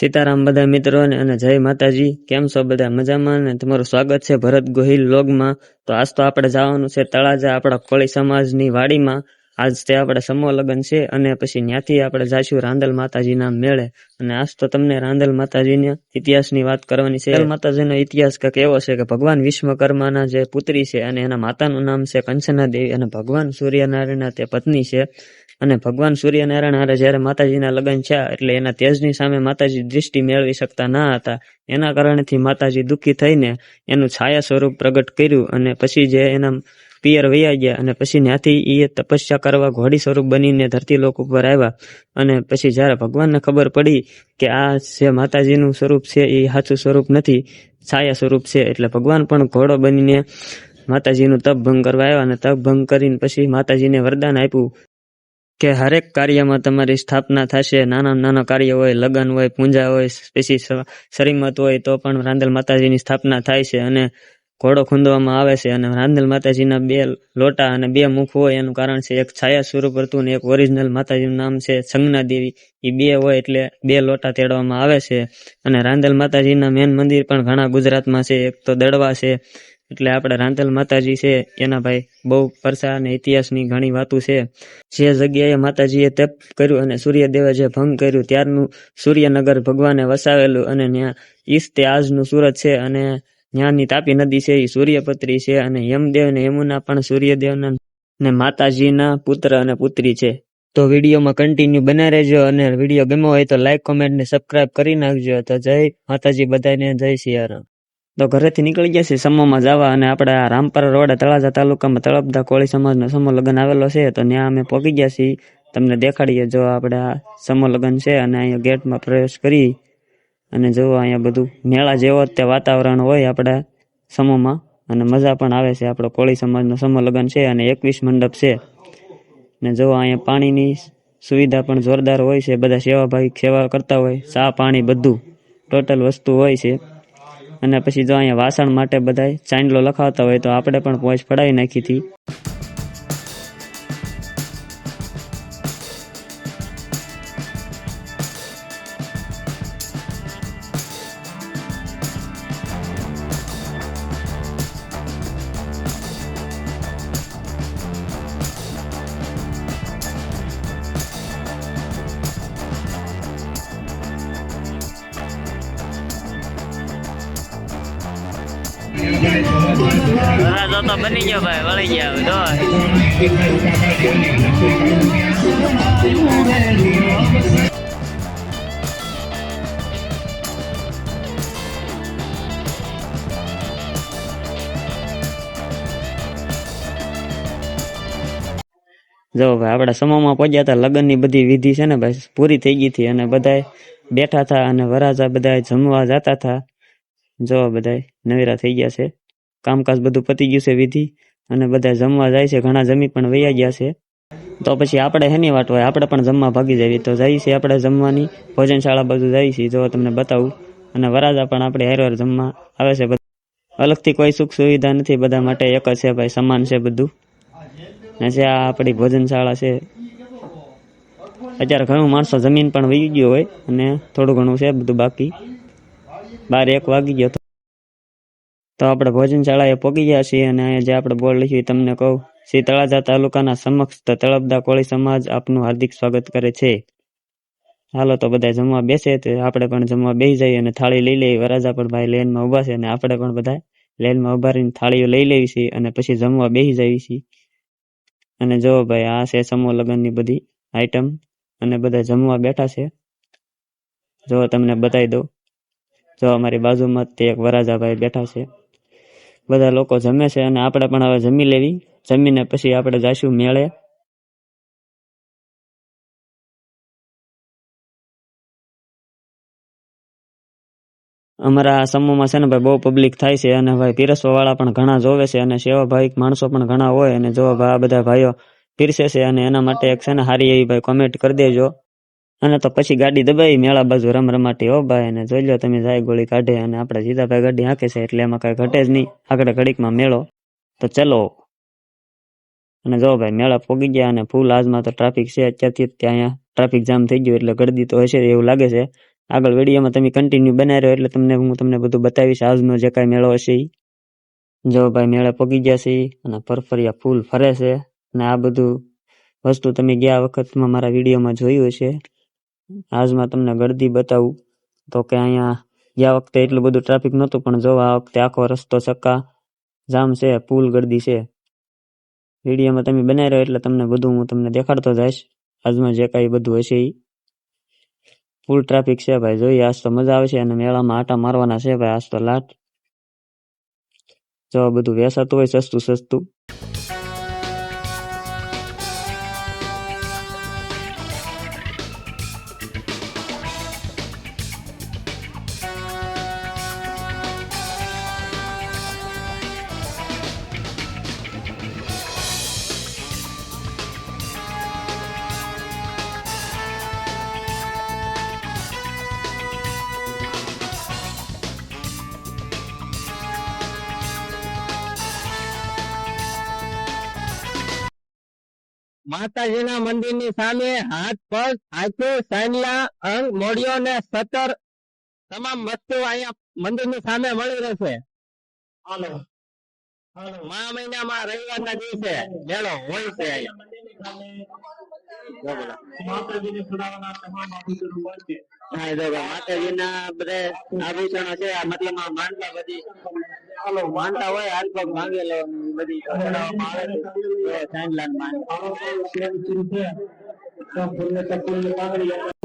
સીતારામ બધા મિત્રોને અને જય માતાજી. કેમ છો બધા મજામાં? ને તમારું સ્વાગત છે ભરત ગોહિલ લોગમાં તો આજ તો આપણે જવાનું છે તળાજા, આપણા કોળી સમાજની વાડીમાં. આજ તે આપણે સમો લગ્ન છે અને પછી ત્યાંથી આપણે જઈશું રાંદલ માતાજીના મેળે. અને આજ તો તમને રાંદલ માતાજીના ઇતિહાસની વાત કરવાની છે. માતાજીનો ઇતિહાસ કંઈક એવો છે કે ભગવાન વિશ્વકર્માના જે પુત્રી છે અને એના માતાનું નામ છે કંચના દેવી અને ભગવાન સૂર્યનારાયણના તે પત્ની છે. અને ભગવાન સૂર્યનારાયણ હારે જ્યારે માતાજીના લગ્ન થયા, એટલે એના તેજની સામે માતાજી દૃષ્ટિ મેળવી શકતા ના હતા. એના કારણેથી માતાજી દુઃખી થઈને એનું છાયા સ્વરૂપ પ્રગટ કર્યું અને પછી જે એના પિયર વૈયા ગયા અને પછી ત્યાંથી એ તપસ્યા કરવા ઘોડી સ્વરૂપ બનીને ધરતી લોક ઉપર આવ્યા. અને પછી જ્યારે ભગવાનને ખબર પડી કે આ જે માતાજીનું સ્વરૂપ છે એ સાચું સ્વરૂપ નથી, છાયા સ્વરૂપ છે, એટલે ભગવાન પણ ઘોડો બનીને માતાજીનું તપ ભંગ કરવા આવ્યા અને તપ ભંગ કરીને પછી માતાજીને વરદાન આપ્યું. કે હરેક કાર્યમાં તમારી સ્થાપના થશે, નાના નાના કાર્ય હોય, લગ્ન હોય, પૂજા હોય, પછી શરીમત હોય, તો પણ રાંદલ માતાજીની સ્થાપના થાય છે અને ઘોડો ખૂંદવામાં આવે છે અને રાંદલ માતાજીના બે લોટા અને બે મુખ હોય, એનું કારણ છે એક છાયા સ્વરૂપ હતું ને એક ઓરિજિનલ માતાજીનું નામ છે સંજ્ઞા દેવી. એ બે હોય એટલે બે લોટા તેડવામાં આવે છે અને રાંદલ માતાજીના મેન મંદિર પણ ઘણા ગુજરાતમાં છે. એક તો દડવા છે એટલે આપણે રાંધલ માતાજી છે, એના ભાઈ બહુ પરસા અને ઇતિહાસની ઘણી વાતો છે. જે જગ્યાએ માતાજીએ તપ કર્યું અને સૂર્યદેવે જે ભંગ કર્યું, ત્યારનું સૂર્યનગર ભગવાને વસાવેલું અને ત્યાં ઈસ આજનું સુરત છે અને ત્યાંની તાપી નદી છે એ સૂર્યપત્રી છે અને યમદેવ ને યમુના પણ સૂર્યદેવના ને માતાજીના પુત્ર અને પુત્રી છે. તો વિડીયોમાં કન્ટિન્યુ બના રહેજો અને વીડિયો ગમ્યો હોય તો લાઈક કોમેન્ટ ને સબસ્ક્રાઇબ કરી નાખજો. તો જય માતાજી બધાને, જય સિયારામ. તો ઘરેથી નીકળી ગયા છે સમૂહમાં જવા અને આપણે આ રામપરા રોડ તળાજા તાલુકામાં તળપદા કોળી સમાજનો સમૂહ લગ્ન આવેલો છે, તો ત્યાં અમે પહોંચી ગયા છીએ. તમને દેખાડીએ જો આપણે આ સમૂહ લગ્ન છે અને અહીંયા ગેટમાં પ્રવેશ કરી અને જો અહીંયા બધું મેળા જેવો જ તે વાતાવરણ હોય આપણા સમૂહમાં અને મજા પણ આવે છે આપણો કોળી સમાજનો સમૂહ લગ્ન છે અને એકવીસ મંડપ છે. ને જો અહીંયા પાણીની સુવિધા પણ જોરદાર હોય છે, બધા સેવાભાવી સેવા કરતા હોય, ચા પાણી બધું, ટોટલ વસ્તુ હોય છે. અને પછી જો અહીંયા વાસણ માટે બધાય ચાંદલો લખાવતા હોય તો આપણે પણ પોચ પડાવી નાખી હતી. તો બની ગયો ભાઈ વળી ગયા જો જો ભાઈ આપણા સમૂહમાં પહોંચ્યા હતા. લગ્નની બધી વિધિ છે ને ભાઈ, પૂરી થઈ ગઈ હતી અને બધાએ બેઠા હતા અને વરાજા બધા જમવા જતા હતા. જો બધા નવેરા થઈ ગયા છે. કામકાજ બધું પતી ગયું છે વિધિ, અને બધા જમવા જાય છે, ઘણા જમી પણ વૈયા ગયા છે. તો પછી આપણે હેની વાટ હોય, આપણે પણ જમવા ભાગી જઈએ. તો જઈએ છીએ આપણે જમવાની, ભોજનશાળા બધું જઈએ છીએ જો તમને બતાવું. અને વરાજા પણ આપણે હેરવાર જમવા આવે છે અલગથી કોઈ સુખ સુવિધા નથી, બધા માટે એક જ છે ભાઈ, સમાન છે બધું. ને આ આપણી ભોજનશાળા છે, અત્યારે ઘણું માણસો જમીન પણ વહી ગયો હોય, અને થોડું ઘણું છે બધું બાકી. બાર એક વાગી ગયો તો તો આપણે ભોજનશાળાએ પહોંચી ગયા છીએ અને અહીંયા જે આપણે બોર્ડ લખ્યું તમને કહું. શ્રી તાલુકાના સમક્ષ તળપદા કોળી સમાજ આપનું હાર્દિક સ્વાગત કરે છે. હાલો તો બધા જમવા બેસે તો આપણે પણ જમવા બેસી જઈએ અને થાળી લઈ લઈએ. વરાજા પણ ભાઈ લેનમાં ઊભા છે અને આપણે પણ બધા લેનમાં ઊભા રહીને થાળીઓ લઈ લેવી છીએ અને પછી જમવા બેસી જઈએ છીએ. અને જો ભાઈ આ છે સમૂહ લગ્નની બધી આઈટમ અને બધા જમવા બેઠા છે. જો તમને બતાવી દઉં. જો અમારી બાજુમાં તે એક વરાજાભાઈ બેઠા છે. બધા લોકો જમે છે અને આપણે પણ હવે જમી લેવી. જમીને પછી આપણે જાશું મેળે. અમારા સમૂહમાં છે ને ભાઈ બહુ પબ્લિક થાય છે અને ભાઈ પીરસવા વાળા પણ ઘણા જોવે છે અને સેવાભાવિક માણસો પણ ઘણા હોય અને જો આ બધા ભાઈઓ પીરસે છે અને એના માટે એક છે ને સારી એવી ભાઈ કોમેન્ટ કરી દેજો. અને તો પછી ગાડી દબાઈ, મેળા બાજુ રમ રમાટી હો ભાઈ, અને જોઈ લો તમે જાય ગોળી કાઢે અને આપણે સીધાભાઈ ગાડી હાંકે છે એટલે એમાં કાંઈ ઘટે જ નહીં. આગળ ઘડીકમાં મેળો. તો ચલો. અને જો ભાઈ, મેળા પોગી ગયા અને ફૂલ આજમાં તો ટ્રાફિક છે, અત્યારથી ત્યાં અહીંયા ટ્રાફિક જામ થઈ ગયું એટલે ગળદી તો હશે એવું લાગે છે. આગળ વિડીયોમાં તમે કન્ટિન્યુ બનાવી રહ્યો એટલે તમને હું તમને બધું બતાવીશ. આજનો જે કાંઈ મેળો હશે એ જો ભાઈ, મેળા પોગી ગયા છે અને ફરફરિયા ફૂલ ફરે છે. અને આ બધું વસ્તુ તમે ગયા વખતમાં મારા વિડીયોમાં જોયું હશે. આજમાં તમને ગળદી બતાવું. તો કે અહીંયા ગયા વખતે એટલું બધું ટ્રાફિક નહોતું, પણ જો આ વખતે આખો રસ્તો ચક્કા જામ છે પુલ ગળદી છે. વિડીયોમાં તમે બનાવી રહ્યો એટલે તમને બધું હું તમને દેખાડતો જઈશ. આજમાં જે કાંઈ બધું હશે એ ફૂલ ટ્રાફિક છે ભાઈ જોઈએ આજ તો મજા આવશે અને મેળામાં આટા મારવાના છે ભાઈ, આજ તો લાટ. જો બધું વેસાતું હોય સસ્તું સસ્તું માતાજીના મંદિરની સામે હાથ પગ હાથું સાંડલા અંગ મોડિયો ને સતર તમામ વસ્તુ અહીંયા મંદિરની સામે મળી રહેશે. હાલો. મા મહિનામાં રવિવારના દિવસે મેળો હોય છે હા જો માતાજીના બધા આભૂષણો છે. મતલબ માનતા બધી માનતા હોય હાથ માંગેલો બધી આવે છે.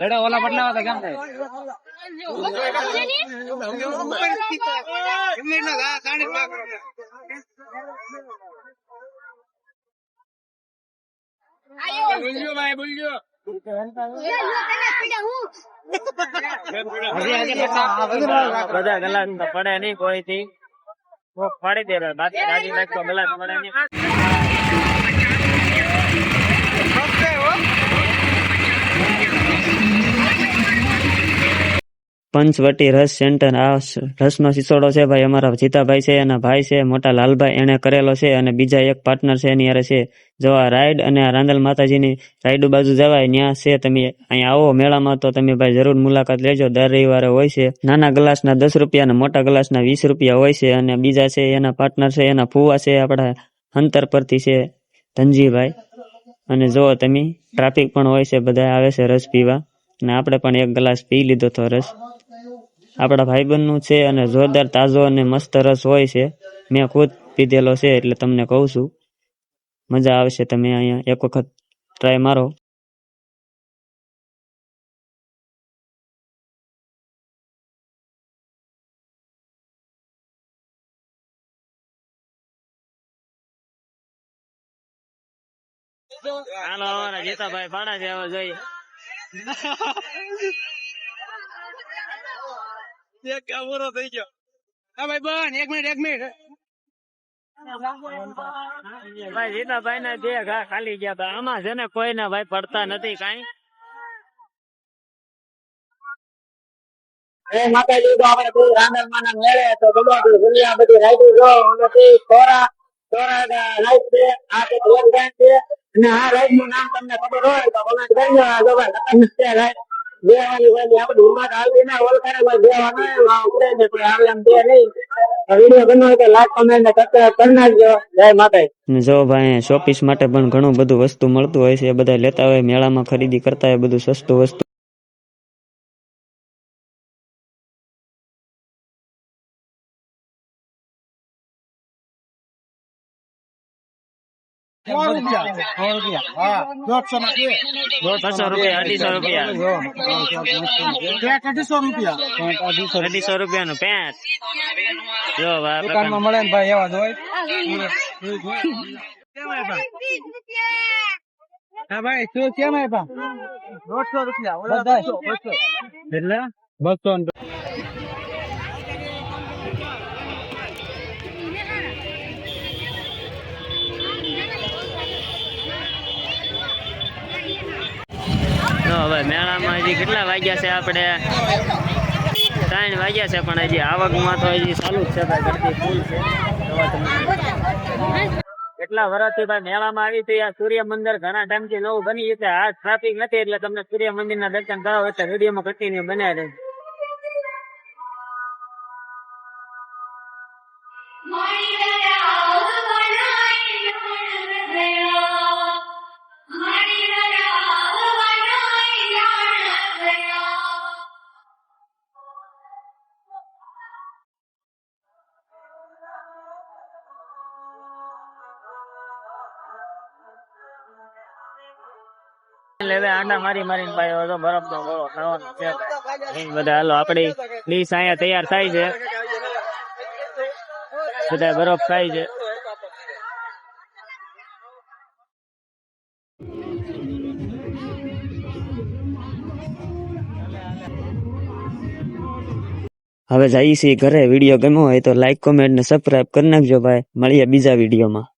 ઓલા બદલાવા હતા બોલજો બધા ગલાસ તો પડે નહીં કોઈ થી ફાડી દે બાકી રાજી નાખતો ગલાસ પડે નહીં. પંચવટી રસ સેન્ટર આ રસનો સિસોડો છે ભાઈ, અમારા જીતાભાઈ છે, એના ભાઈ છે, મોટા લાલભાઈ એને કરેલો છે, અને બીજા એક પાર્ટનર છે એની અરે છે. જો આ રાઈડ અને આ રાંદલ માતાજીની રાઈડ બાજુ જવાય ત્યાં છે, તમે અહીંયા આવો મેળામાં, તો તમે ભાઈ જરૂર મુલાકાત લેજો. દર રવિવારે હોય છે. નાના ગ્લાસના દસ રૂપિયા અને મોટા ગ્લાસના વીસ રૂપિયા હોય છે, અને બીજા છે, એના પાર્ટનર છે, એના ફુવા છે, આપણા અંતર પરથી છે, ધનજીભાઈ. અને જો તમે ટ્રાફિક પણ હોય છે, બધા આવે છે રસ પીવા. અને આપણે પણ એક ગ્લાસ પી લીધો તો રસ. આપણા ભાઈબંધનું છે અને જોરદાર તાજો અને મસ્ત રસ હોય છે. મેં ખુદ પીધેલો છે એટલે તમને કહું છું. મજા આવશે તમે અહીંયા એક વખત ટ્રાય મારો. જીતાભાઈ ભાડા છે જોઈએ. એક પૂરો થઈ ગયો. હા ભાઈ બન એક મિનિટ એક મિનિટ. ભાઈ જીતાભાઈ ને બે ઘા ખાલી ગયા હતા. આમાં છે ને કોઈ ને ભાઈ પડતા નથી કાંઈ. એ માતાજી તો આપણે ના મેળે તો દુનિયા બધી રાખ્યું જો તે તોરા તોરા છે આ તે છે. અને આ લાઈટનું નામ તમને ખબર હોય તો કમેન્ટ કરજો આ જો ભાઈ છે લાઈટ જો ભાઈ શોપીસ માટે પણ ઘણું બધું વસ્તુ મળતું હોય છે, એ બધા લેતા હોય, મેળામાં ખરીદી કરતા હોય બધું સસ્તું વસ્તુ. સો રૂપિયા સો રૂપિયા. હા દોઢસો ના બે. બસો રૂપિયા અઢીસો રૂપિયા. પેટ અઢીસો રૂપિયા. અઢીસો રૂપિયા નું પેન્ટ જો આ દુકાનમાં મળે ને ભાઈ એવા હા ભાઈ શું કેમ આપ્યા દોઢસો રૂપિયા એટલે? બસો હવે મેળામાં હજી કેટલા વાગ્યા છે આપણે? ત્રણ વાગ્યા છે, પણ હજી આવકમાં તો હજી ચાલુ જ છે ભાઈ વર્ષથી ભાઈ મેળામાં આવી હતી આ સૂર્ય મંદિર ઘણા ટાઈમથી નવું બની છે, આ ટ્રાફિક નથી, એટલે તમને સૂર્ય મંદિરના દર્શન કરાવો એટલે વિડીયોમાં કન્ટિન્યુ બનાવી રહે હવે આંડા મારી મારીને ભાઈ હતો તો બરફ નો ગોળો ખાવાનો છે. બધા હાલો આપડી ડીશ અહીંયા તૈયાર થાય છે. બધા બરફ થાય છે. હવે જઈએ છીએ ઘરે. વીડિયો ગમ્યો હોય તો લાઈક કોમેન્ટ ને સબસ્ક્રાઈબ કરી નાખજો ભાઈ. મળીએ બીજા વિડીયોમાં.